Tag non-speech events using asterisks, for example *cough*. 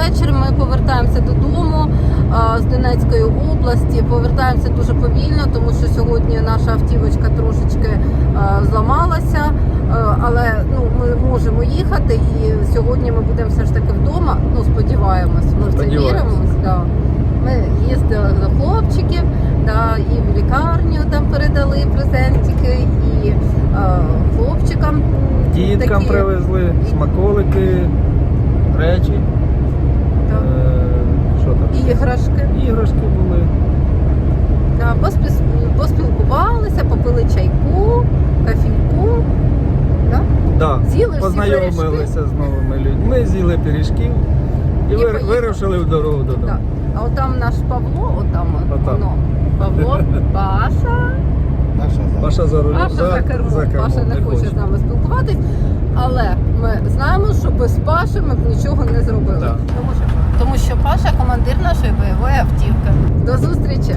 вечір. Ми повертаємося додому з Донецької області. Повертаємося дуже повільно, тому що сьогодні наша автівочка трошечки зламалася. Але ну, ми можемо їхати, і сьогодні ми будемо все ж таки вдома. Ну, сподіваємось, ми в це Сподіваємось. віримо. Да. Ми їздили за хлопчиків, да, і в лікарню там передали презентики, і е, хлопчикам Діткам такі, привезли, смаколики, речі. так, Е, Що там? Іграшки. Іграшки були. Да, поспіс- поспілкувалися, попили чайку, кофійку. Да? Да. З'їли всі Познайомилися з новими людьми, з'їли пиріжків і, І вир- поїхали. вирушили в дорогу додому. Да. А от там наш Павло, отам от, Отам. воно. Павло, *laughs* Паша. Паша за рулем. Паша за кермом. Паша не хоче з нами спілкуватись. Але ми знаємо, що без Паші ми б нічого не зробили. Так. Тому, що, тому що Паша командир нашої бойової автівки. До зустрічі!